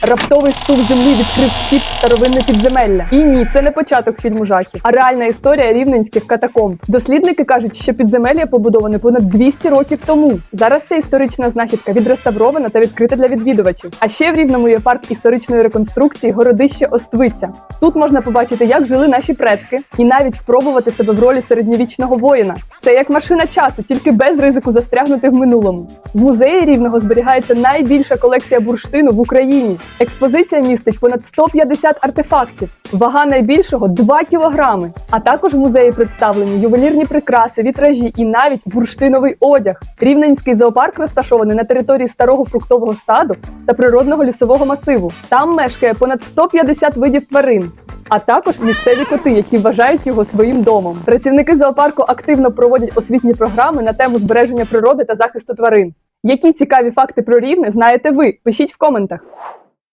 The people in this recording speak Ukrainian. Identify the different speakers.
Speaker 1: Раптовий сув землі відкрив вхід в старовинне підземелля. І ні, це не початок фільму жахів, а реальна історія рівненських катакомб. Дослідники кажуть, що підземелля побудоване понад 200 років тому. Зараз ця історична знахідка відреставрована та відкрита для відвідувачів. А ще в рівному є парк історичної реконструкції городище Оствиця. Тут можна побачити, як жили наші предки, і навіть спробувати себе в ролі середньовічного воїна. Це як машина часу, тільки без ризику застрягнути в минулому. В музеї рівного зберігається найбільша колекція бурштину в Україні. Експозиція містить понад 150 артефактів. Вага найбільшого 2 кілограми. А також в музеї представлені ювелірні прикраси, вітражі і навіть бурштиновий одяг. Рівненський зоопарк розташований на території старого фруктового саду та природного лісового масиву. Там мешкає понад 150 видів тварин. А також місцеві коти, які вважають його своїм домом. Працівники зоопарку активно проводять освітні програми на тему збереження природи та захисту тварин. Які цікаві факти про рівне знаєте ви? Пишіть в коментах.